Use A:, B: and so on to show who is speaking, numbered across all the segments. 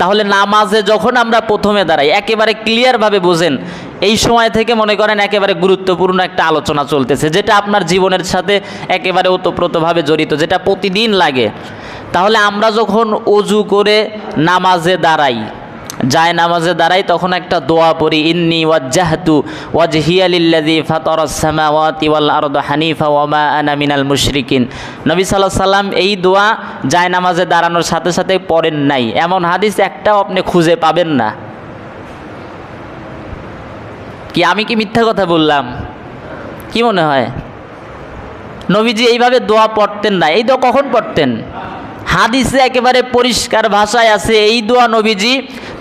A: তাহলে নামাজে যখন আমরা প্রথমে দাঁড়াই, একেবারে ক্লিয়ারভাবে বোঝেন, এই সময় থেকে মনে করেন একেবারে গুরুত্বপূর্ণ একটা আলোচনা চলতেছে, যেটা আপনার জীবনের সাথে একেবারে ওতপ্রোতভাবে জড়িত, যেটা প্রতিদিন লাগে। তাহলে আমরা যখন অজু করে নামাজে দাঁড়াই যায় নামাজে দাঁড়াই, তখন একটা দোয়া পড়ি, ইন্নি ওয়াজ্জাহতু ওয়াজহিয়া লিল্লাযী ফাতারাস সামাওয়াতি ওয়াল আরদা হানিফা ওয়া মা আনা মিনাল মুশরিকিন। নবী সাল্লাল্লাহু সাল্লাম এই দোয়া যায় নামাজে দাঁড়ানোর সাথে সাথে পড়েন নাই। এমন হাদিস একটাও আপনি খুঁজে পাবেন না। কি, আমি কি মিথ্যা কথা বললাম? কি মনে হয়? নবীজি এইভাবে দোয়া পড়তেন না। এই দোয়া কখন পড়তেন? হাদিসে একেবারে পরিষ্কার ভাষায় আছে, এই দোয়া নবীজি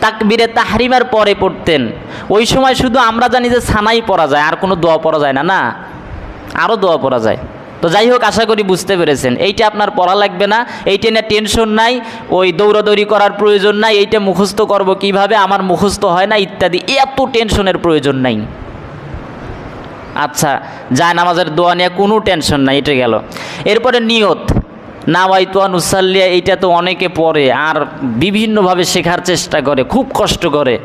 A: তাকবিরে তাহরিমার পরে পড়তেন। ওই সময় শুধু আমরা জানি যে ছানাই পড়া যায়, আর কোনো দোয়া পড়া যায় না না। আরও দোয়া পড়া যায়। তো যাই হোক, আশা করি বুঝতে পেরেছেন। এইটা আপনার পড়া লাগবে না, এইটা নিয়ে টেনশন নাই, ওই দৌড়াদৌড়ি করার প্রয়োজন নাই, এইটা মুখস্থ করব কীভাবে, আমার মুখস্থ হয় না, ইত্যাদি। এত টেনশনের প্রয়োজন নাই। আচ্ছা যায় নামাজের দোয়া নিয়ে কোনো টেনশন নাই, এটা গেল। এরপরে নিয়ত। নাওয়াইতুয়া নুসাল্লিয়া এইটা তো অনেকে পড়ে আর বিভিন্নভাবে শেখার চেষ্টা করে খুব কষ্ট করে।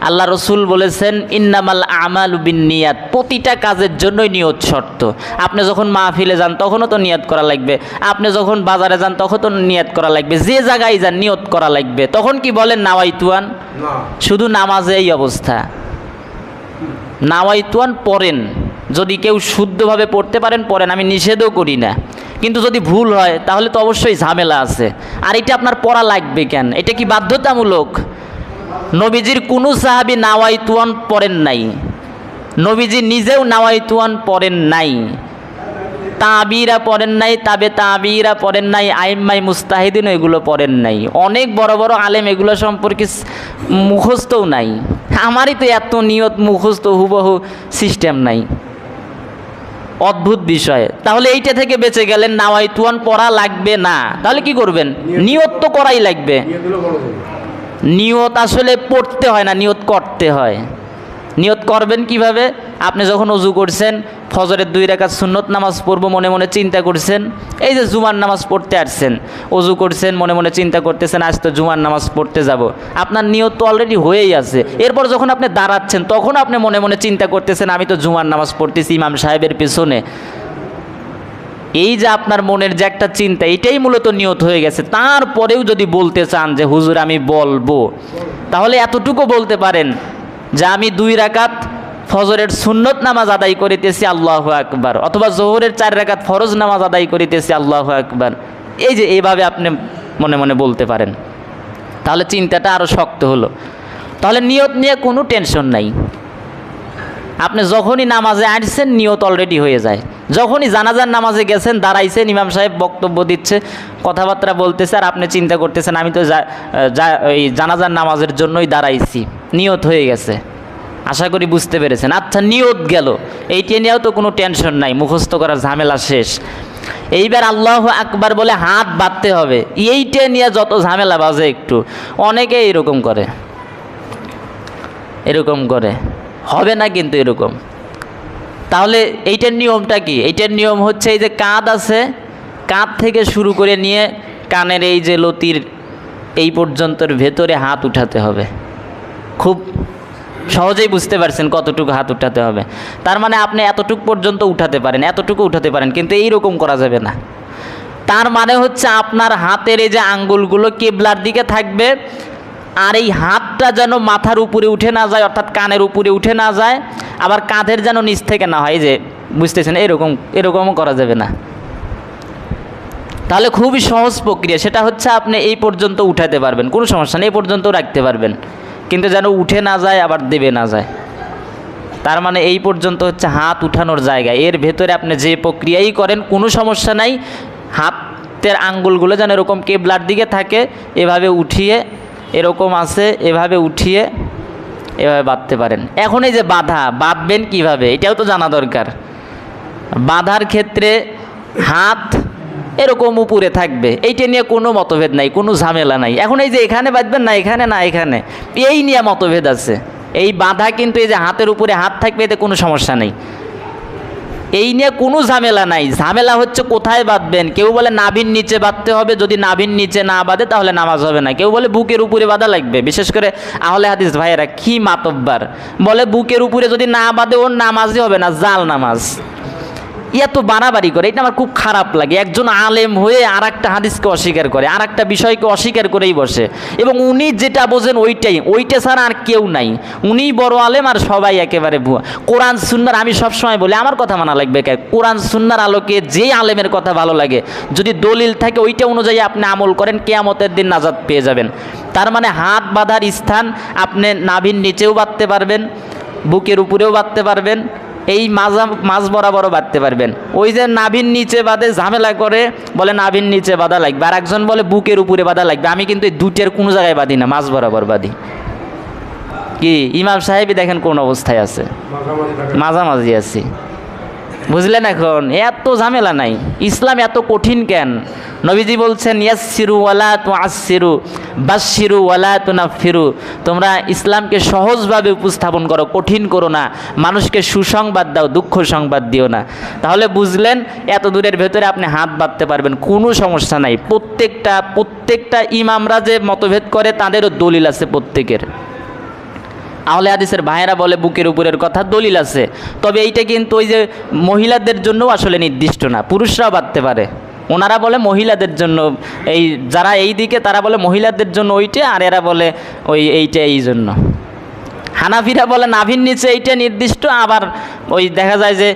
A: আল্লাহ রসুল বলেছেন ইন্নামাল আমাল বিন নিয়াত প্রতিটা কাজের জন্যই নিয়ত শর্ত। আপনি যখন মাহফিলে যান তখনও তো নিয়ত করা লাগবে। আপনি যখন বাজারে যান তখন তো নিয়ত করা লাগবে। যে জায়গায় যান নিয়ত করা লাগবে। তখন কি বলেন নাওয়াইতুয়ান শুধু নামাজে এই অবস্থা নাওয়াইতুয়ান পড়েন। যদি কেউ শুদ্ধভাবে পড়তে পারেন পড়েন। আমি নিষেধও করি না। কিন্তু যদি ভুল হয়, তাহলে তো অবশ্যই ঝামেলা আছে। আর এটা আপনার পড়া লাগবে কেন? এটা কি বাধ্যতামূলক? নবীজির কোনো সাহাবি নাওয়াইতুয়ান পড়েন নাই। নবীজি নিজেও নাওয়াইতুয়ান পড়েন নাই। তাবিরা পড়েন নাই, তাবে তাবিরা পড়েন নাই আইম্মাই মুস্তাহিদিন এগুলো পড়েন নাই। অনেক বড় বড় আলেম এগুলো সম্পর্কে মুখস্থও নাই। আমারই তো এত নিয়ত মুখস্থ হুবহু সিস্টেম নাই। অদ্ভুত বিষয়। তাহলে এইটা থেকে বেঁচে গেলেন নাওয়াই তুয়ান পড়া লাগবে না। তাহলে কি করবেন? নিয়ত। তো করাই লাগবে। নিয়ত আসলে পড়তে হয় না নিয়ত করতে হয়। নিয়ত করবেন কীভাবে? আপনি যখন অজু করছেন, ফজরের দুই রেখা সুন্নত নামাজ পড়ব মনে মনে চিন্তা করছেন, এই যে জুমার নামাজ পড়তে আসছেন, অজু করছেন, মনে মনে চিন্তা করতেছেন, আজ তো জুমার নামাজ পড়তে যাব। আপনার নিয়ত তো অলরেডি হয়েই আছে। এরপর যখন আপনি দাঁড়াচ্ছেন, তখন আপনি মনে মনে চিন্তা করতেছেন, আমি তো জুমার নামাজ পড়তেছি ইমাম সাহেবের পেছনে। এই যে আপনার মনের যে একটা চিন্তা, এটাই মূলত নিয়ত হয়ে গেছে। তারপরেও যদি বলতে চান যে, হুজুর, আমি বলব। তাহলে এতটুকু বলতে পারেন যে, আমি দুই রাকাত ফজরের সুন্নত নামাজ আদায় করিতেছি, আল্লাহ আকবার। অথবা জোহরের চার রাকাত ফরজ নামাজ আদায় করিতেছি, আল্লাহ আকবার। এই যে এইভাবে আপনি মনে মনে বলতে পারেন। তাহলে চিন্তাটা আরও শক্ত হলো। তাহলে নিয়ত নিয়ে কোনো টেনশন নাই। আপনি যখনই নামাজে আসছেন, নিয়ত অলরেডি হয়ে যায়। যখনই জানাজার নামাজে গেছেন, দাঁড়াইছেন, ইমাম সাহেব বক্তব্য দিচ্ছে, কথাবার্তা বলতেছে, আর আপনি চিন্তা করতেছেন, আমি তো এই জানাজার নামাজের জন্যই দাঁড়াইছি। নিয়ত হয়ে গেছে। আশা করি বুঝতে পেরেছেন। আচ্ছা নিয়ত গেল। এইটা নিয়েও তো কোনো টেনশন নাই, মুখস্থ করার ঝামেলা শেষ। এইবার আল্লাহ আকবার বলে হাত বাঁধতে হবে। এইটা নিয়ে যত ঝামেলা বাজে একটু। অনেকে এরকম করে। এরকম করে। হবে না কিন্তু এরকম। তাহলে এইটার নিয়মটা কি? এইটার নিয়ম হচ্ছে এই যে কাঁধ আছে, কাঁধ থেকে শুরু করে নিয়ে কানের এই যে লতির এই পর্যন্তর ভেতরে হাত উঠাতে হবে। খুব সহজেই বুঝতে পারছেন কতটুকু হাত উঠাতে হবে। তার মানে আপনি এতটুকু পর্যন্ত উঠাতে পারেন, এতটুকু উঠাতে পারেন, কিন্তু এই রকম করা যাবে না। তার মানে হচ্ছে আপনার হাতের এই যে আঙ্গুলগুলো কেবলার দিকে থাকবে, আর এই হাতটা যেন মাথার উপরে উঠে না যায়, অর্থাৎ কানের উপরে উঠে না যায়, আবার কাঁধের যেন নিচ থেকে না হয় যে বুঝতেছেন, এরকম, এরকমও করা যাবে না। তাহলে খুবই সহজ প্রক্রিয়া, সেটা হচ্ছে আপনি এই পর্যন্ত উঠাতে পারবেন, কোনো সমস্যা নেই, এই পর্যন্ত রাখতে পারবেন। কিন্তু যেন উঠে না যায়, আবার দেবে না যায়। তার মানে এই পর্যন্ত হচ্ছে হাত উঠানোর জায়গা। এর ভেতরে আপনি যে প্রক্রিয়াই করেন, কোনো সমস্যা নাই। হাতের আঙ্গুলগুলো যেন এরকম কেবলার দিকে থাকে, এভাবে উঠিয়ে, এরকম আছে, এভাবে উঠিয়ে, এভাবে বাঁধতে পারেন। এখন এই যে বাধা, বাঁধবেন কীভাবে? এটাও তো জানা দরকার। বাধার ক্ষেত্রে হাত এরকম উপরে থাকবে। এইটা নিয়ে কোনো মতভেদ নাই, কোনো ঝামেলা নাই। এখন এই যে এখানে বাঁধবেন না, এখানে না এখানে, এই নিয়ে মতভেদ আছে। এই বাঁধা কিন্তু এই যে হাতের উপরে হাত থাকবে, এতে কোনো সমস্যা নেই। এই নিয়ে কোনো ঝামেলা নাই। ঝামেলা হচ্ছে কোথায় বাঁধবেন? কেউ বলে নাভির নিচে বাঁধতে হবে, যদি নাভির নিচে না বাঁধে তাহলে নামাজ হবে না। কেউ বলে বুকের উপরে বাঁধা লাগবে। বিশেষ করে আহলে হাদিস ভাইয়েরা কি মাতব্বার। বলে বুকের উপরে যদি না বাঁধে ওর নামাজই হবে না, জাল নামাজ। এত বাড়াবাড়ি করে, এটা আমার খুব খারাপ লাগে। একজন আলেম হয়ে আর একটা হাদিসকে অস্বীকার করে আর একটা বিষয়কে অস্বীকার করেই বসে। এবং উনি যেটা বোঝেন ওইটাই, ওইটা ছাড়া আর কেউ নাই। উনিই বড় আলেম আর সবাই একেবারে ভুয়া। কোরআন, সুন্নার, আমি সবসময় বলি, আমার কথা মানা লাগবে কে? কোরআন, সুন্নার আলোকে যেই আলেমের কথা ভালো লাগে, যদি দলিল থাকে ওইটা অনুযায়ী আপনি আমল করেন, কেয়ামতের দিন নাজাদ পেয়ে যাবেন। তার মানে হাত বাঁধার স্থান আপনি নাভির নিচেও বাঁধতে পারবেন, বুকের উপরেও বাঁধতে পারবেন এই মাজা মাছ বরাবরও বাঁধতে পারবেন। ওই যে নাভির নিচে বাঁধে ঝামেলা করে বলে নাভির নিচে বাঁধা লাগবে। আর একজন বলে বুকের উপরে বাঁধা লাগবে। আমি কিন্তু এই দুটের কোনো জায়গায় বাঁধি না মাছ বরাবর বাঁধি। কি? ইমাম সাহেবই দেখেন কোন অবস্থায় আছে। মাঝামাঝি আছি। বুঝলেন এখন? এত ঝামেলা নাই। ইসলাম এত কঠিন কেন? নবীজি বলছেন ইয়াসিরু ওয়ালা তু আসিরু বাসিরু ওয়ালা তু নাফিরু তোমরা ইসলামকে সহজভাবে উপস্থাপন করো, কঠিন করো না। মানুষকে সুসংবাদ দাও, দুঃখ সংবাদ দিও না। তাহলে বুঝলেন, এত দূরের ভেতরে আপনি হাত বাঁধতে পারবেন, কোনো সমস্যা নাই। প্রত্যেকটা প্রত্যেকটা ইমামরা যে মতভেদ করে, তাদেরও দলিল আছে প্রত্যেকের। আহলে হাদিসের ভাইয়েরা বলে বুকের উপরের কথা দলিল আছে। তবে এইটা কিন্তু ওই যে মহিলাদের জন্যও আসলে নির্দিষ্ট না, পুরুষরাও বাঁধতে পারে। ওনারা বলে মহিলাদের জন্য, এই যারা এই দিকে, তারা বলে মহিলাদের জন্য ওইটা, আর এরা বলে ওই এইটা এই জন্য। হানাফিরা বলে নাভির নিচে এইটা নির্দিষ্ট, আবার ওই দেখা যায় যে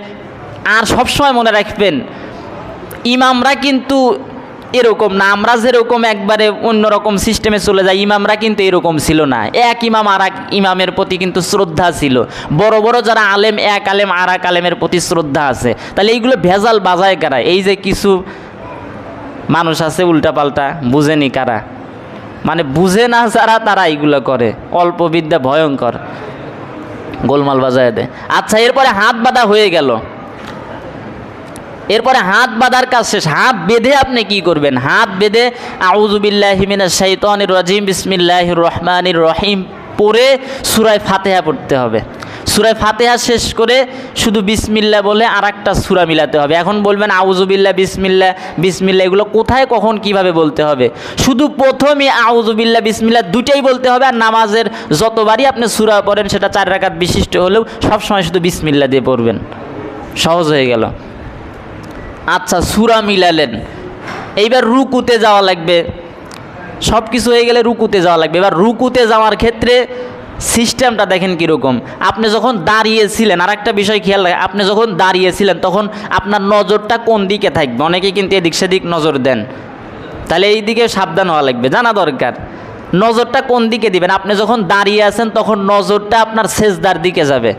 A: আর সবসময় মনে রাখবেন, ইমামরা কিন্তু এরকম না, আমরা যেরকম একবারে অন্যরকম সিস্টেমে চলে যাই, ইমামরা কিন্তু এরকম ছিল না। এক ইমাম আর ইমামের প্রতি কিন্তু শ্রদ্ধা ছিল। বড় বড় যারা আলেম, এক আলেম আর এক আলেমের প্রতি শ্রদ্ধা আছে। তাহলে এইগুলো ভেজাল বাজায় কারা? এই যে কিছু মানুষ আছে উল্টাপাল্টা, বুঝেনি কারা? মানে বুঝে না যারা, তারা এইগুলো করে। অল্প বিদ্যা ভয়ঙ্কর। গোলমাল বাজায় দেয়। আচ্ছা এরপরে হাত বাঁধা হয়ে গেল। এরপরে হাত বাঁধার কাজ শেষ। হাত বেঁধে আপনি কি করবেন? হাত বেঁধে আউজুবিল্লাহিমিনা শাইতানির রহমানির রহিম পরে সুরায় ফাতেহা পড়তে হবে। সুরায় ফাতেহা শেষ করে শুধু বিসমিল্লা বলে আর একটা সুরা মিলাতে হবে। এখন বলবেন আউজুবিল্লা বিসমিল্লা বিসমিল্লা এগুলো কোথায়, কখন, কীভাবে বলতে হবে? শুধু প্রথমে আউজুবিল্লা বিসমিল্লা দুটাই বলতে হবে আর নামাজের যতবারই আপনি সুরা পড়েন সেটা চার রাকাত বিশিষ্ট হলেও সবসময় শুধু বিসমিল্লা দিয়ে পড়বেন। সহজ হয়ে গেল। আচ্ছা সুরা মিলালেন। এইবার রুকুতে যাওয়া লাগবে। সব কিছু হয়ে গেলে রুকুতে যাওয়া লাগবে। এবার রুকুতে যাওয়ার ক্ষেত্রে সিস্টেমটা দেখেন কীরকম। আপনি যখন দাঁড়িয়েছিলেন আর একটা বিষয় খেয়াল রাখেন, আপনি যখন দাঁড়িয়েছিলেন, তখন আপনার নজরটা কোন দিকে থাকবে? অনেকে কিন্তু এদিক সেদিক নজর দেন। তাহলে এই দিকে সাবধান হওয়া লাগবে, জানা দরকার। নজরটা কোন দিকে দিবেন? আপনি যখন দাঁড়িয়ে আছেন, তখন নজরটা আপনার সেজদার দিকে যাবে।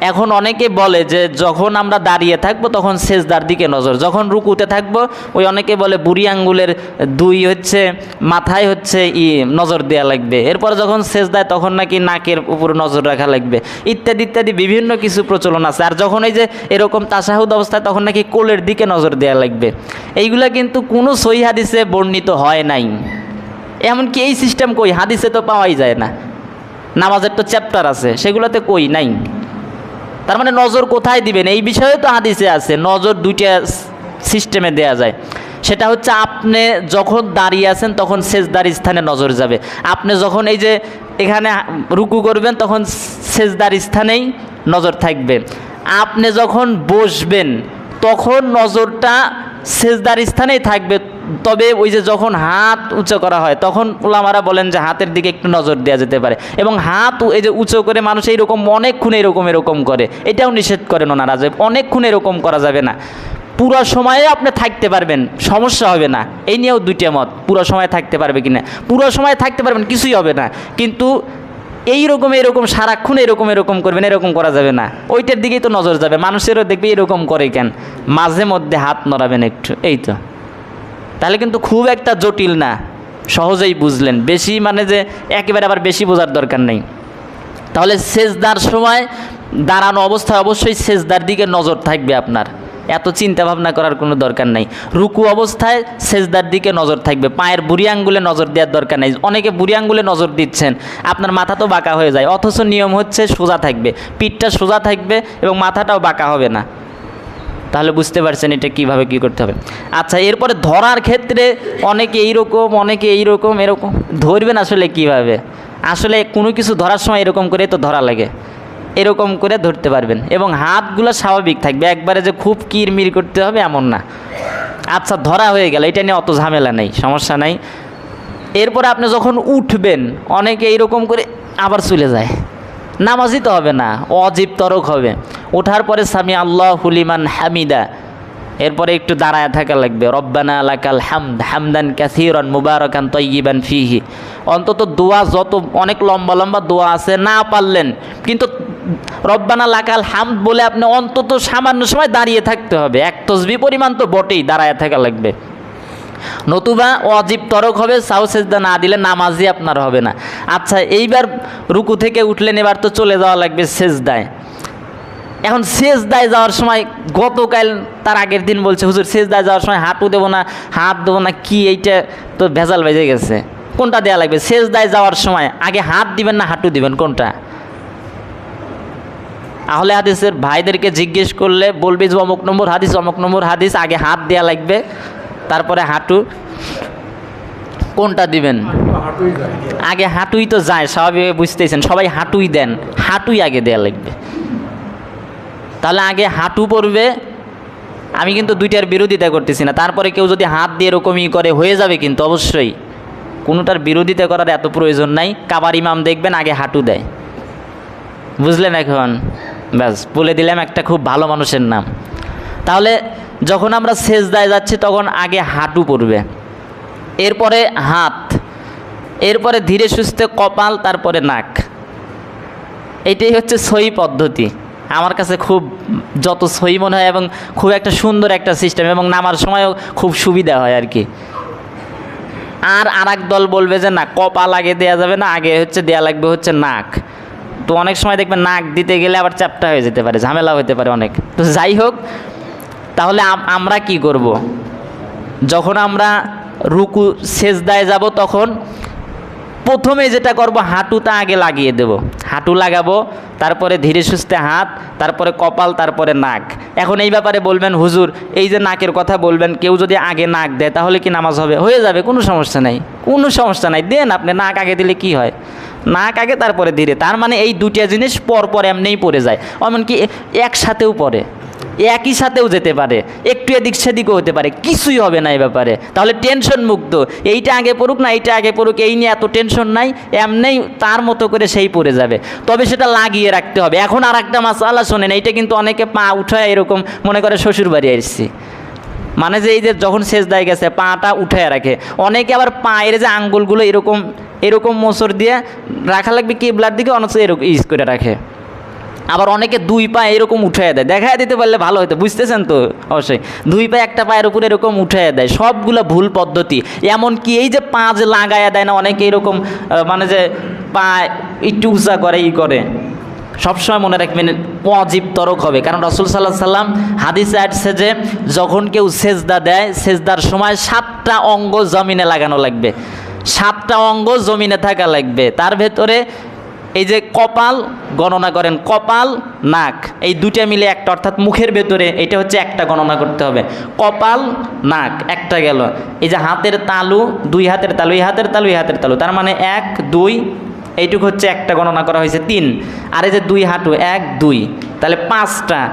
A: এখন অনেকে বলে যে যখন আমরা দাঁড়িয়ে থাকব তখন সেজদার দিকে নজর। যখন রুকুতে থাকব, ওই অনেকে বলে বুড়ি আঙ্গুলের দুই হচ্ছে, মাথায় হচ্ছে ই নজর দেওয়া লাগবে। এরপর যখন সেজদায় তখন নাকি নাকের উপর নজর রাখা লাগবে। ইত্যাদি ইত্যাদি বিভিন্ন কিছু প্রচলন আছে। আর যখন এই যে এরকম তাসাহুদ অবস্থায় তখন নাকি কোলের দিকে নজর দেওয়া লাগবে। এইগুলা কিন্তু কোনো সই হাদিসে বর্ণিত হয় নাই। এমনকি এই সিস্টেম কই? হাদিসে তো পাওয়াই যায় না। নামাজের তো চ্যাপ্টার আছে। সেগুলোতে কই? নাই। তার মানে নজর কোথায় দিবেন? এই বিষয়ে তো হাদিসে আছে, নজর দুইটা সিস্টেমে দেয়া যায়। সেটা হচ্ছে আপনি যখন দাঁড়িয়ে আছেন, তখন সেজদার স্থানে নজর যাবে। আপনি যখন এই যে এখানে রুকু করবেন, তখন সেজদার স্থানেই নজর থাকবে। আপনি যখন বসবেন, তখন নজরটা সেজদার স্থানেই থাকবে। তবে ওই যে যখন হাত উঁচু করা হয়, তখন ওলামারা বলেন যে হাতের দিকে একটু নজর দেওয়া যেতে পারে। এবং হাত এই যে উঁচু করে মানুষ এইরকম অনেকক্ষণ এরকম এরকম করে, এটাও নিষেধ করেন ওনারা যে অনেকক্ষণ এরকম করা যাবে না। পুরো সময়ে আপনি থাকতে পারবেন, সমস্যা হবে না। এই নিয়েও দুইটা মত, পুরো সময় থাকতে পারবে কি না পুরো সময় থাকতে পারবেন, কিছুই হবে না। কিন্তু এইরকম এরকম, সারাক্ষণ এরকম এরকম করবেন, এরকম করা যাবে না। ওইটার দিকেই তো নজর যাবে, মানুষেরও দেখবে এরকম করে কেন? মাঝে মধ্যে হাত নড়াবেন একটু, এই তো। তাহলে কিন্তু খুব একটা জটিল না। সহজেই বুঝলেন। বেশি মানে যে একেবারে আবার বেশি বোঝার দরকার নেই। তাহলে সেজদার সময় দাঁড়ানো অবস্থায় অবশ্যই সেজদার দিকে নজর থাকবে আপনার। এত চিন্তা ভাবনা করার কোনো দরকার নাই। রুকু অবস্থায় সেজদার দিকে নজর থাকবে। পায়ের বুড়ি আঙ্গুলে নজর দেওয়ার দরকার নেই। অনেকে বুড়ি আঙ্গুলে নজর দিচ্ছেন। আপনার মাথা তো বাঁকা হয়ে যায়। অথচ নিয়ম হচ্ছে সোজা থাকবে। পিঠটা সোজা থাকবে এবং মাথাটাও বাঁকা হবে না। তাহলে বুঝতে পারছেন এটা কীভাবে কি করতে হবে। আচ্ছা এরপরে ধরার ক্ষেত্রে অনেকে এইরকম অনেকে এইরকম, এরকম। ধরবেন আসলে কীভাবে? আসলে কোনো কিছু ধরার সময় এরকম করে তো ধরা লাগে। এরকম করে ধরতে পারবেন এবং হাতগুলো স্বাভাবিক থাকবে। একবারে যে খুব কিরমির করতে হবে এমন না। আচ্ছা ধরা হয়ে গেল। এটা নিয়ে অত ঝামেলা নেই, সমস্যা নাই। এরপরে আপনি যখন উঠবেন, অনেকে এইরকম করে আবার চলে যায়। নামাজই তো হবে না, অজীব তরক হবে। ওঠার পরে স্বামী আল্লাহ হুলিমান হামিদা, এরপরে একটু দাঁড়ায় থাকা লাগবে। রব্বানা আলাকাল হামদ, হামদান ক্যাসিরন মুবারকান তৈগিবান ফিহি। অন্তত দোয়া যত, অনেক লম্বা লম্বা দোয়া আছে, না পারলেন, কিন্তু রব্বানা লাকাল হামদ বলে আপনি অন্তত সামান্য সময় দাঁড়িয়ে থাকতে হবে। এক তসবি পরিমাণ তো বটেই দাঁড়ায় থাকা লাগবে। নতুবা অজীব তরক হবে সাউ সেজদা না দিলে নামাজই আপনার হবে না। আচ্ছা এইবার রুকু থেকে উঠলেন, এবার তো চলে যাওয়া লাগবে সেজদায়। এখন সেজদায় যাওয়ার সময় গতকাল তার আগের দিন বলছে, হুজুর, সেজদায় যাওয়ার সময় হাঁটু দেবো না, হাত দেবো না, কি এইটা তো ভেজাল বেজে গেছে। কোনটা দেওয়া লাগবে? সেজদায় যাওয়ার সময় আগে হাত দিবেন না, হাঁটু দিবেন, কোনটা? আহলে হাদিসের ভাইদেরকে জিজ্ঞেস করলে বলবি যে, অমুক নম্বর হাদিস, অমুক নম্বর হাদিস, আগে হাত দেওয়া লাগবে। তারপরে হাঁটু। কোনটা দিবেন? আগে হাঁটুই তো যায় স্বাভাবিক বুঝতেছেন, সবাই হাঁটুই দেন, হাঁটুই আগে দেওয়া লাগবে। তাহলে আগে হাঁটু পড়বে, আমি কিন্তু দুইটার বিরোধিতা করতেছি না, তারপরে কেউ যদি হাত দিয়ে এরকমই করে, হয়ে যাবে কিন্তু অবশ্যই। কোনোটার বিরোধিতা করার এত প্রয়োজন নাই, কাবার ইমাম দেখবেন আগে হাঁটু দেয়। বুঝলেন এখন? ব্যাস, বলে দিলাম একটা খুব ভালো মানুষের নাম। তাহলে যখন আমরা সেজদায় যাচ্ছি, তখন আগে হাঁটু পড়বে। এরপরে হাত, এরপরে ধীরে সুস্থে কপাল, তারপরে নাক। এইটাই হচ্ছে সই পদ্ধতি। আমার কাছে খুব যত সই মনে হয় এবং খুব একটা সুন্দর একটা সিস্টেম এবং নামার সময়ও খুব সুবিধা হয় আর কি। আর আর দল বলবে যে, না, কপাল আগে দেওয়া যাবে না, আগে হচ্ছে দেওয়া লাগবে হচ্ছে নাক। তো অনেক সময় দেখবে নাক দিতে গেলে আবার চাপটা হয়ে যেতে পারে ঝামেলা হতে পারে অনেক। তো যাই হোক তাহলে আমরা কি করব। যখন আমরা রুকু সেজদায় যাব, তখন প্রথমে যেটা করব, হাঁটুটা আগে লাগিয়ে দেব। হাঁটু লাগাবো, তারপরে ধীরে সুস্থে হাত, তারপরে কপাল, তারপরে নাক। এখন এই ব্যাপারে বলবেন, হুজুর, এই যে নাকের কথা বলবেন, কেউ যদি আগে নাক দেয়, তাহলে কি নামাজ হবে? হয়ে যাবে, কোনো সমস্যা নাই। কোনো সমস্যা নাই। দেন আপনি নাক আগে দিলে কি হয়? নাক আগে, তারপরে ধীরে। তার মানে এই দুটিয়া জিনিস পর পর এমনিই পড়ে যায়। এমনকি একসাথেও পড়ে। একই সাথেও যেতে পারে, একটু এদিক সেদিকও হতে পারে, কিছুই হবে না এই ব্যাপারে। তাহলে টেনশন মুক্ত, এইটা আগে পড়ুক না, এইটা আগে পড়ুক, এই নিয়ে এত টেনশন নাই, এমনিই তার মতো করে সেই পড়ে যাবে। তবে সেটা লাগিয়ে রাখতে হবে। এখন আর একটা মাসালা শোনেন, এইটা কিন্তু অনেকে পা উঠায় এরকম মনে করে শ্বশুর বাড়ি আসছি। মানে যে এই যে যখন শেষ দায় গেছে, পাটা উঠায় রাখে। অনেকে আবার পায়ের যে আঙ্গুলগুলো এরকম এরকম মোচর দিয়ে রাখা লাগবে, কেবলার দিকে অনেক এরকম ইউজ করে রাখে। আবার অনেকে দুই পা এরকম উঠাইয়া দেয়। দেখায় দিতে পারলে ভালো হতো বুঝতেছেন তো? অবশ্যই। দুই পা একটা পায়ের উপরে এরকম উঠাইয়া দেয়। সবগুলো ভুল পদ্ধতি। এমন কি এই যে পা যে লাগাইয়া দেয় না, অনেকে এরকম মানে যে পা একটু উঁচা করে, ই করে। সবসময় মনে রাখবেন অজীব তরক হবে। কারণ রসুল সাল্লাহ সাল্লাম হাদিসে আসছে যে, যখন কেউ সেজদা দেয়, সেজদার সময় সাতটা অঙ্গ জমিনে লাগানো লাগবে। সাতটা অঙ্গ জমিনে থাকা লাগবে। তার ভেতরে এই যে কপাল গণনা করেন, কপাল, নাক, এই দুটা মিলে একটা, অর্থাৎ মুখের ভেতরে এটা হচ্ছে একটা গণনা করতে হবে। কপাল, নাক, একটা গেল। এই যে হাতের তালু, দুই হাতের তালু, এই হাতের তালু, এই হাতের তালু, তার মানে এক, দুই, এইটুকু হচ্ছে একটা গণনা করা হয়েছে, তিন। আর এই যে দুই হাঁটু, এক, দুই। তাহলে পাঁচটা।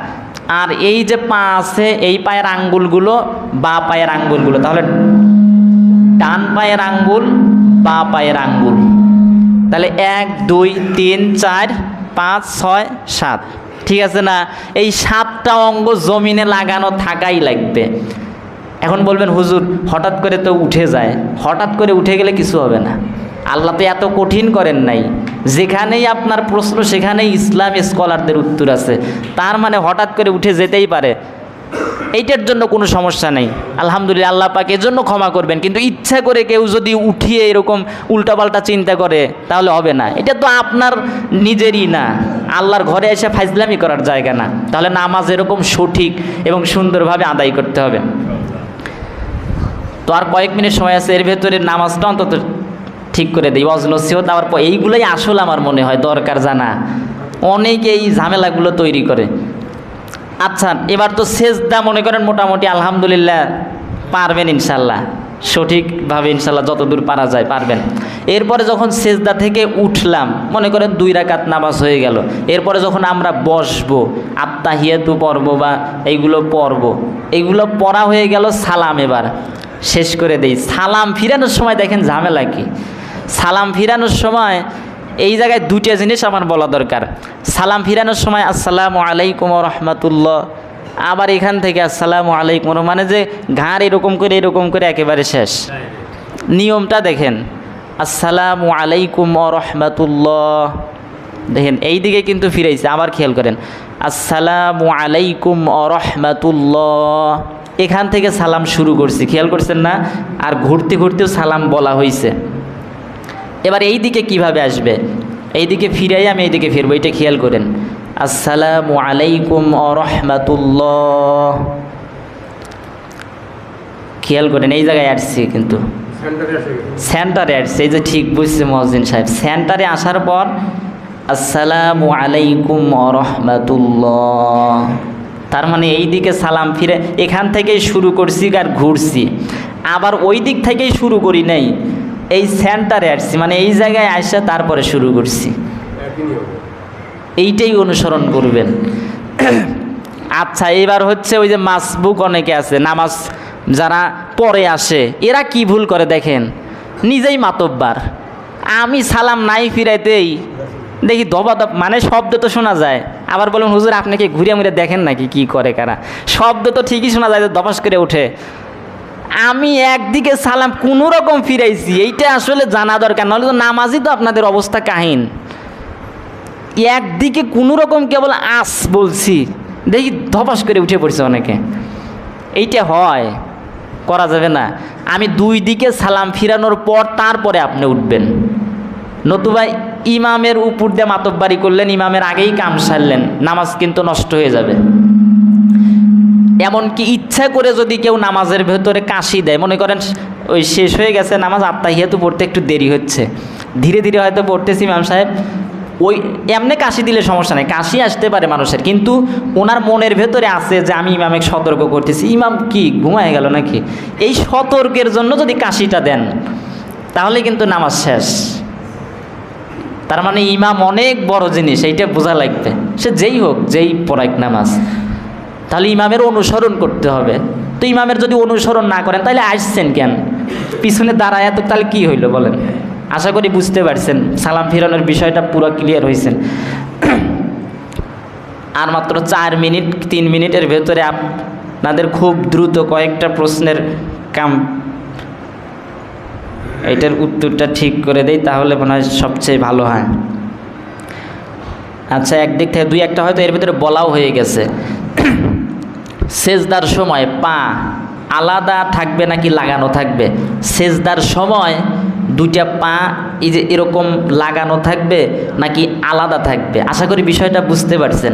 A: আর এই যে পা আছে, এই পায়ের আঙ্গুলগুলো, বা পায়ের আঙ্গুলগুলো, তাহলে ডান পায়ের আঙ্গুল, বা পায়ের আঙ্গুল। তাহলে এক, দুই, তিন, চার, পাঁচ, ছয়, সাত। ঠিক আছে না? এই সাতটা অঙ্গ জমিনে লাগানো থাকাই লাগবে। এখন বলবেন, হুজুর, হঠাৎ করে তো উঠে যায়। হঠাৎ করে উঠে গেলে কিছু হবে না। আল্লাহ তো এত কঠিন করেন নাই। যেখানেই আপনার প্রশ্ন, সেখানেই ইসলাম স্কলারদের উত্তর আছে। তার মানে হঠাৎ করে উঠে যেতেই পারে। এইটার জন্য কোনো সমস্যা নেই। আলহামদুলিল্লাহ আল্লাহ পাক এর জন্য ক্ষমা করবেন। কিন্তু ইচ্ছা করে কেউ যদি উঠিয়ে এরকম উল্টাপাল্টা চিন্তা করে, তাহলে হবে না। এটা তো আপনার নিজেরই না। আল্লাহর ঘরে এসে ফাইজলামি করার জায়গা না। তাহলে নামাজ এরকম সঠিক এবং সুন্দরভাবে আদায় করতে হবে। তো আর কয়েক মিনিট সময় আছে, এর ভেতরে নামাজটা অন্তত ঠিক করে দিই। অজনসিহত আবার এইগুলোই আসল আমার মনে হয়, দরকার জানা। অনেকে এই ঝামেলাগুলো তৈরি করে। আচ্ছা এবার তো সেজদা মনে করেন মোটামুটি আলহামদুলিল্লাহ পারবেন ইনশাল্লাহ সঠিকভাবে ইনশাল্লাহ যতদূর পারা যায় পারবেন। এরপরে যখন সেজদা থেকে উঠলাম, মনে করেন দুই রাকাত নামাজ হয়ে গেল। এরপরে যখন আমরা বসবো আত্মাহিয়াতু পর্ব বা এইগুলো পর্ব এইগুলো পড়া হয়ে গেল সালাম এবার। শেষ করে দেই। সালাম ফিরানোর সময় দেখেন ঝামেলা কি? সালাম ফিরানোর সময় এই জায়গায় দুইটা জিনিস আমার বলা দরকার। সালাম ফিরানোর সময় আসসালামু আলাইকুম রহমতুল্লাহ। আবার এখান থেকে আসসালামু আলাইকুম মানে যে ঘাড় এরকম করে এরকম করে একেবারে শেষ। নিয়মটা দেখেন, আসসালামু আলাইকুম রহমতুল্লাহ। দেখেন, এই দিকে কিন্তু ফিরাইছে, আবার খেয়াল করেন। আসসালামু আলাইকুম রহমতুল্লাহ। এখান থেকে সালাম শুরু করছি, খেয়াল করছেন না? আর ঘুরতে ঘুরতেও সালাম বলা হয়েছে এবার এই দিকে কীভাবে আসবে? এই দিকে ফিরাই আমি এই দিকে ফিরবো এটা খেয়াল করেন। আসসালামু আলাইকুম রহমতুল্লাহ খেয়াল করেন এই জায়গায় আসছি কিন্তু। সেন্টারে আসছে এই যে ঠিক বুঝছে মহসিন সাহেব। সেন্টারে আসার পর আসসালামু আলাইকুম রহমতুল্লাহ তার মানে এই দিকে সালাম ফিরে এখান থেকেই শুরু করছি আর ঘুরছি। আবার ওই দিক থেকেই শুরু করি নাই। এই সেন্টারে আসছি মানে এই জায়গায় আসা তারপরে শুরু করছি। এইটাই অনুসরণ করবেন। আচ্ছা এবার হচ্ছে ওই যে মাসবুক অনেকে আছে, নামাজ যারা পরে আসে, এরা কি ভুল করে দেখেন? নিজেই মাতব্বার। আমি সালাম নাই ফিরাইতেই দেখি দবা দব মানে শব্দ তো শোনা যায়। আবার বলুন, হুজুর আপনাকে ঘুরে মুড়ে দেখেন নাকি কি করে কারা? শব্দ তো ঠিকই শোনা যায় যে দপাস করে ওঠে। আমি একদিকে সালাম কোনো রকম ফিরাইছি, এইটা আসলে জানা দরকার। নাহলে তো নামাজই তো আপনাদের অবস্থা কাহিন। একদিকে কোনো রকম কেবল আস বলছি, দেখি ধপাস করে উঠে পড়ছে অনেকে। এইটা হয়, করা যাবে না। আমি দুই দিকে সালাম ফিরানোর পর তারপরে আপনি উঠবেন। নতুবা ইমামের উপর দিয়ে মাতব্বারি করলেন, ইমামের আগেই কাম সারলেন, নামাজ কিন্তু নষ্ট হয়ে যাবে। এমনকি ইচ্ছা করে যদি কেউ নামাজের ভেতরে কাশি দেয়, মনে করেন ওই শেষ হয়ে গেছে নামাজ আত্মাহিয়াতু পড়তে একটু দেরি হচ্ছে। ধীরে ধীরে হয়তো পড়তেছি ইমাম সাহেব, ওই এমনি কাশি দিলে সমস্যা নেই, কাশি আসতে পারে মানুষের, কিন্তু ওনার মনের ভেতরে আছে যে আমি ইমামে সতর্ক করতেছি। ইমাম কি, ঘুমায় গেল নাকি? এই সতর্কের জন্য যদি কাশিটা দেন, তাহলে কিন্তু নামাজ শেষ। তার মানে ইমাম অনেক বড় জিনিস, এইটা বোঝা লাগবে। সে যেই হোক, যেই পড়াক নামাজ। তাহলে ইমামের অনুসরণ করতে হবে। তো ইমামের যদি অনুসরণ না করেন, তাহলে আসছেন কেন? পিছনে দাঁড়ায় তো তাহলে কী হইল বলেন? আশা করি বুঝতে পারছেন। সালাম ফিরানোর বিষয়টা পুরো ক্লিয়ার হয়েছেন আর মাত্র চার মিনিট, তিন মিনিটের ভেতরে আপনাদের খুব দ্রুত কয়েকটা প্রশ্নের কাম এটার উত্তরটা ঠিক করে দেই, তাহলে মনে হয় সবচেয়ে ভালো হয়। আচ্ছা একদিক থেকে দুই একটা হয়তো এর ভিতরে বলাও হয়ে গেছে। সেজদার সময় পা আলাদা থাকবে নাকি লাগানো থাকবে? সেজদার সময় দুইটা পা এই যে এরকম লাগানো থাকবে নাকি আলাদা থাকবে? আশা করি বিষয়টা বুঝতে পারছেন।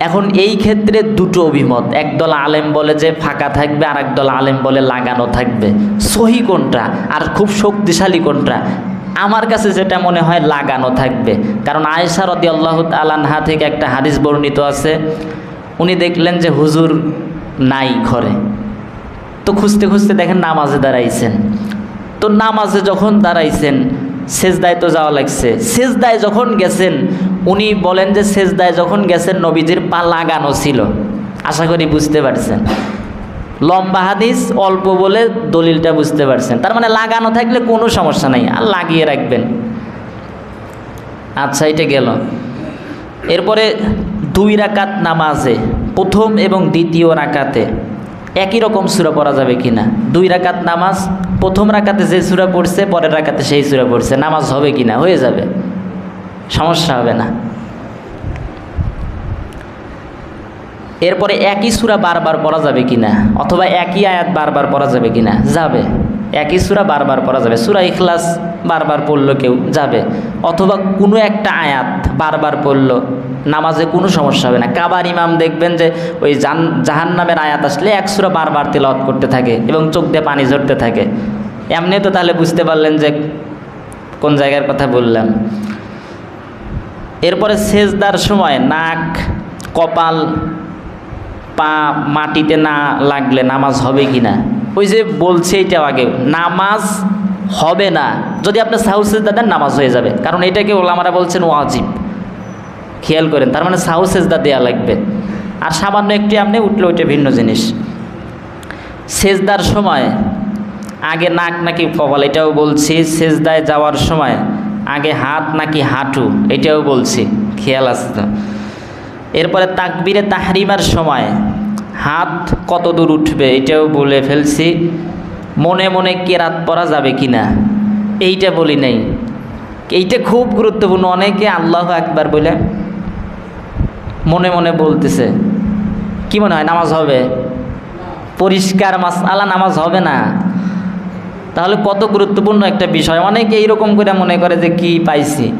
A: এখন এই ক্ষেত্রে দুটো অভিমত। একদল আলেম বলে যে ফাঁকা থাকবে আর একদল আলেম বলে লাগানো থাকবে। সহি কোনটা? আর খুব শক্তিশালী কোনটা? আমার কাছে যেটা মনে হয়, লাগানো থাকবে। কারণ আয়েশা রদি আল্লাহ তালানহা থেকে একটা হাদিস বর্ণিত আছে উনি দেখলেন যে হুজুর নাই ঘরে। তো খুঁজতে খুঁজতে দেখেন নামাজে দাঁড়াইছেন। তো নামাজে যখন দাঁড়াইছেন, সেজদায় তো যাওয়া লাগছে। সেজদায় যখন গেছেন, উনি বলেন যে সেজদায় যখন গেছেন, নবীজির পা লাগানো ছিল। আশা করি বুঝতে পারছেন। লম্বা হাদিস, অল্প বলে দলিলটা বুঝতে পারছেন। তার মানে লাগানো থাকলে কোনো সমস্যা নাই, আর লাগিয়ে রাখবেন। আচ্ছা এটা গেল। এরপরে দুই রাকাত নামাজে, প্রথম এবং দ্বিতীয় রাকাতে। একই রকম সুরা পড়া যাবে কি না দুই রাকাত নামাজ, প্রথম রাকাতে যে সুরা পড়ছে, পরের রাকাতে সেই সুরা পড়ছে। নামাজ হবে কি না হয়ে যাবে। সমস্যা হবে না। এরপরে একই সুরা বারবার পড়া যাবে কি না অথবা একই আয়াত বারবার পড়া যাবে কি না যাবে। একই সুরা বারবার পড়া যাবে। সুরা ইখলাস বারবার পড়ল কেউ, যাবে। অথবা কোনো একটা আয়াত বারবার পড়ল, নামাজে কোনো সমস্যা হবে না। কাবার ইমাম দেখবেন যে ওই জান জাহান নামের আয়াত আসলে এক সুরা বারবার তেলাওয়াত করতে থাকে এবং চোখ দিয়ে পানি ঝরতে থাকে। এমনি তো তাহলে বুঝতে পারলেন যে কোন জায়গার কথা বললাম। এরপরে সেজদার সময় নাক, কপাল, পা মাটিতে না লাগলে নামাজ হবে কি না ওই যে বলছে এইটাও আগে, নামাজ হবে না। যদি আপনি সাহসেজ দেন, নামাজ হয়ে যাবে। কারণ এটাকে ওলামারা বলছেন ওয়াজিব। খেয়াল করেন, তার মানে সাহু সেজদা দেওয়া লাগবে। আর সামান্য একটি আপনি উঠলে ওইটা ভিন্ন জিনিস। সেজদার সময়, আগে নাক নাকি কপাল, এটাও বলছি, সেজদায় যাওয়ার সময় আগে হাত নাকি হাঁটু, এটাও বলছি, খেয়াল আছে তো? এরপরে তাকবিরে তাহরিমার সময়, হাত কত দূর উঠবে, এটাও বলে ফেলছি। মনে মনে কেরাত পরা যাবে কি না এইটা বলি নাই। এইটা খুব গুরুত্বপূর্ণ। অনেকে আল্লাহ একবার বলে, মনে মনে বলতেছে, কি মনে হয়, নামাজ হবে? পরিষ্কার মাস আলা নামাজ হবে না। তাহলে কত গুরুত্বপূর্ণ একটা বিষয়। অনেকে এইরকম করে মনে করে যে, কি পাইছি?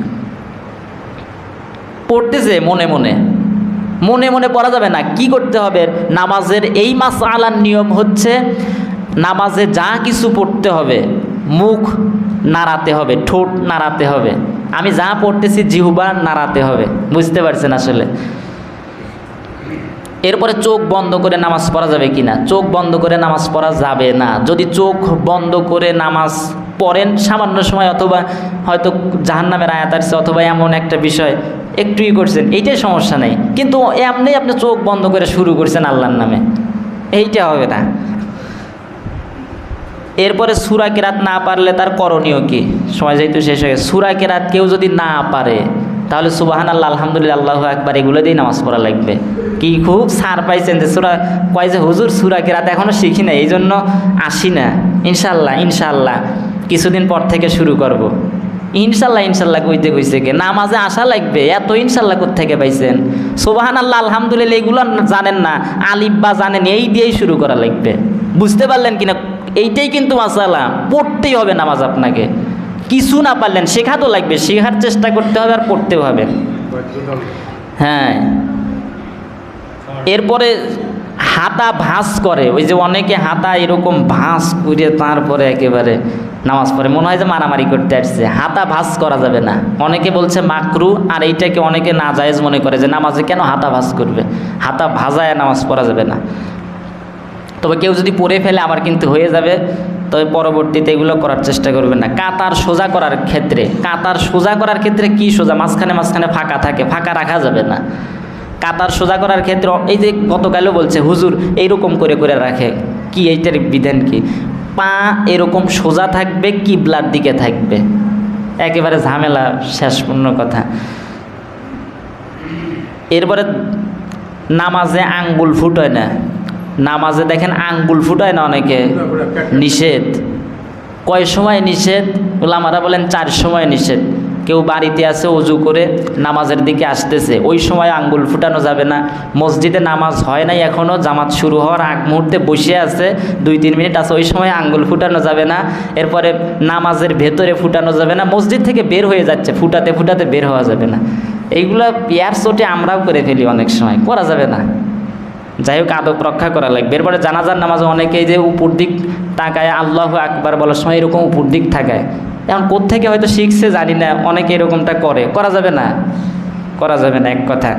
A: পড়তেছে মনে মনে। মনে মনে পড়া যাবে না। কি করতে হবে? নামাজের এই মাস আলার নিয়ম হচ্ছে নামাজে যা কিছু পড়তে হবে, মুখ নাড়াতে হবে, ঠোঁট নাড়াতে হবে। আমি যা পড়তেছি জিহুবা নাড়াতে হবে। বুঝতে পারছেন আসলে? এরপরে চোখ বন্ধ করে নামাজ পড়া যাবে কি না চোখ বন্ধ করে নামাজ পড়া যাবে না। যদি চোখ বন্ধ করে নামাজ পড়েন সামান্য সময় অথবা হয়তো জাহান্নামের আয়াত আসছে অথবা এমন একটা বিষয় একটু ই করছেন, এইটাই সমস্যা নেই। কিন্তু এমনি আপনি চোখ বন্ধ করে শুরু করছেন আল্লাহর নামে। এইটা হবে না। এরপরে সুরা কেরাত না পারলে তার করণীয় কি? সময় যেহেতু শেষ হয়ে সুরা কেরাত কেউ যদি না পারে, তাহলে সুবাহান আল্লাহ আলহামদুলিল্লাহ, আল্লাহ একবার এগুলো দিয়েই নামাজ পড়া লাগবে। কি খুব সার পাইছেন যে সুরা, কয় যে হুজুর সুরা কেরাত এখনও শিখি না এই জন্য আসি না। ইনশাল্লাহ ইনশাল্লাহ কিছুদিন পর থেকে শুরু করব। ইনশাল্লাহ ইনশাল্লাহ কইতে কইছে কে, নামাজে আসা লাগবে, এত ইনশাল্লাহ থেকে পাইছেন? সোবাহান আল্লাহ আলহামদুলিল্লাহ, এগুলো জানেন না, আলিফ বা জানেন, এই দিয়েই শুরু করা লাগবে। বুঝতে পারলেন কিনা এইটাই কিন্তু মাসালা। পড়তেই হবে নামাজ আপনাকে। কিছু না পারলেন, শেখা তো লাগবে। শেখার চেষ্টা করতে হবে আর পড়তেও হবে। হ্যাঁ। এরপরে হাতা ভাঁজ করে। ওই যে অনেকে হাতা এরকম ভাঁজ করে তারপরে একেবারে নামাজ পড়ে। মনে হয় যে মারামারি করতে আসছে। হাতা ভাঁজ করা যাবে না। অনেকে বলছে মাকরু, আর এইটাকে অনেকে না জায়েজ মনে করে যে নামাজে কেন হাতা ভাঁজ করবে? হাতা ভাজায় নামাজ পড়া যাবে না। তবে কেউ যদি পড়ে ফেলে আবার কিন্তু হয়ে যাবে। তবে পরবর্তীতে এগুলো করার চেষ্টা করবেন না। কাতার সোজা করার ক্ষেত্রে, কাতার সোজা করার ক্ষেত্রে কি সোজা? মাঝখানে মাঝখানে ফাঁকা থাকে, ফাঁকা রাখা যাবে না। কাতার সোজা করার ক্ষেত্রে, এই যে গতকালও বলছে, হুজুর এইরকম করে করে রাখে। কি এইটার বিধান কি? পা এরকম সোজা থাকবে কিবলার দিকে থাকবে? একেবারে ঝামেলা, শেষপূর্ণ কথা। এরপরে নামাজে আঙ্গুল ফুটোয় না। নামাজে দেখেন আঙ্গুল ফুটায় না অনেকে? নিষেধ। কয় সময় নিষেধ? ওলামারা বলেন চার সময় নিষেধ। কেউ বাড়িতে আছে, অজু করে নামাজের দিকে আসতেছে। ওই সময় আঙ্গুল ফুটানো যাবে না। মসজিদে নামাজ হয় নাই এখনও জামাত শুরু হওয়ার আগ মুহূর্তে বসে আছে, দুই, তিন মিনিট আছে, ওই সময় আঙ্গুল ফুটানো যাবে না। এরপরে নামাজের ভেতরে ফুটানো যাবে না। মসজিদ থেকে বের হয়ে যাচ্ছে, ফুটাতে ফুটাতে বের হওয়া যাবে না। এইগুলো পেয়ার চোটে আমরাও করে ফেলি অনেক সময়, করা যাবে না। যাই হোক, আদব রক্ষা করা লাগবে। এরপরে জানাজার নামাজ অনেকেই যে উপর দিক তাকায়, আল্লাহ আকবার বলার সময় এরকম উপর দিক থাকায়। এখন কোত্থেকে হয়তো শিখছে জানি না, অনেকে এরকমটা করে। করা যাবে না। করা যাবে না, এক কথা।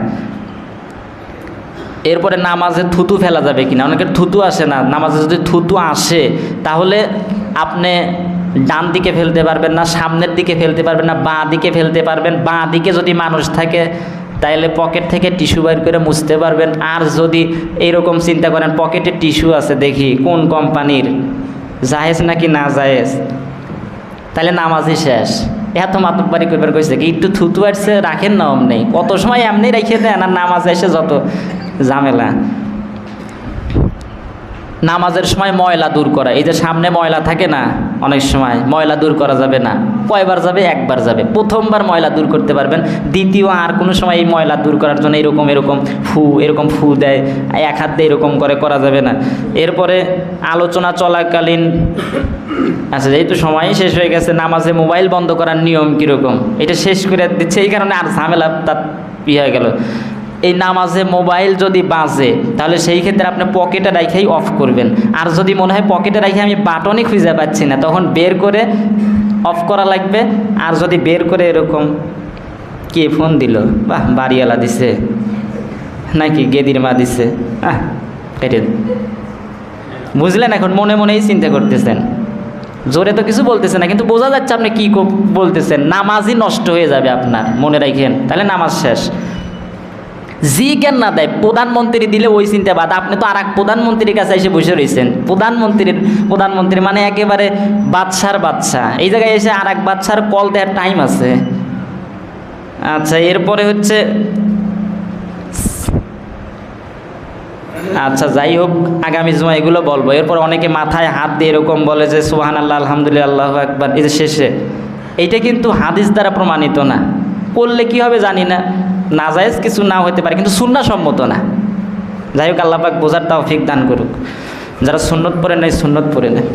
A: এরপরে নামাজে থুতু ফেলা যাবে কিনা? অনেকের থুতু আসে না। নামাজে যদি থুতু আসে, তাহলে আপনি ডান দিকে ফেলতে পারবেন না, সামনের দিকে ফেলতে পারবেন না, বাঁ দিকে ফেলতে পারবেন। বাঁ দিকে যদি মানুষ থাকে তাইলে পকেট থেকে টিস্যু বাইর করে মুছতে পারবেন। আর যদি এরকম চিন্তা করেন পকেটে টিস্যু আছে দেখি, কোন কোম্পানির জাহেজ নাকি না জাহেজ তাহলে নামাজই শেষ। এত মাতব্বারি করবার কইছে কি, একটু থুতু আসছে, রাখেন না অমনি। কত সময় এমনি রেখে দেন, আর নামাজ এসে যত ঝামেলা। নামাজের সময় ময়লা দূর করা। এই যে সামনে ময়লা থাকে না, অনেক সময় ময়লা দূর করা যাবে না। কয়বার যাবে? একবার যাবে। প্রথমবার ময়লা দূর করতে পারবেন। দ্বিতীয়, আর কোনো সময় এই ময়লা দূর করার জন্য এরকম এরকম ফু এরকম ফু দেয়, এক হাত দিয়ে এরকম করে করা যাবে না। এরপরে আলোচনা চলাকালীন আচ্ছা যেহেতু সময় শেষ হয়ে গেছে, নামাজে মোবাইল বন্ধ করার নিয়ম কীরকম? এটা শেষ করে দিচ্ছে, এই কারণে আর ঝামেলা তার ই হয়ে গেল। এই নামাজে মোবাইল যদি বাজে, তাহলে সেই ক্ষেত্রে আপনি পকেটে রাখেই অফ করবেন। আর যদি মনে হয় পকেটে রাখে আমি বাটনই খুঁজে পাচ্ছি না, তখন বের করে অফ করা লাগবে। আর যদি বের করে এরকম কে ফোন দিল? বাহ, বাড়িওয়ালা দিছে। নাকি গেদির মা দিছে? আহ কেটে বুঝলেন এখন, মনে মনেই চিন্তা করতেছেন। জোরে তো কিছু বলতেছে না, কিন্তু বোঝা যাচ্ছে আপনি কো- বলতেছেন। নামাজই নষ্ট হয়ে যাবে আপনার, মনে রাখেন। তাহলে নামাজ শেষ। জি কেন না দেয়, প্রধানমন্ত্রী দিলে ওই চিন্তা বাদ। আপনি তো আর এক প্রধানমন্ত্রীর কাছে এসে বসে রয়েছেন প্রধানমন্ত্রীর প্রধানমন্ত্রী মানে একেবারে বাদশার বাচ্চা এই জায়গায় এসে আর এক বাচ্চার কল দেওয়ার টাইম আছে। আচ্ছা এরপরে হচ্ছে আচ্ছা যাই হোক, আগামী জমা এগুলো বলব। এরপর অনেকে মাথায় হাত দিয়ে এরকম বলে যে সুহান আল্লাহ আলহামদুলিল্লাহ, আল্লাহ একবার এই যে শেষে। এইটা কিন্তু হাদিস দ্বারা প্রমাণিত না। করলে কি হবে জানি না। নাজায়েজ কিছু না হতে পারে, কিন্তু সুন্না সম্মত না। যাই হোক আল্লাপাক বোঝার তাও ফিক দান করুক। যারা সুন্নত পড়ে নেয় সুন্নত পড়ে নেয়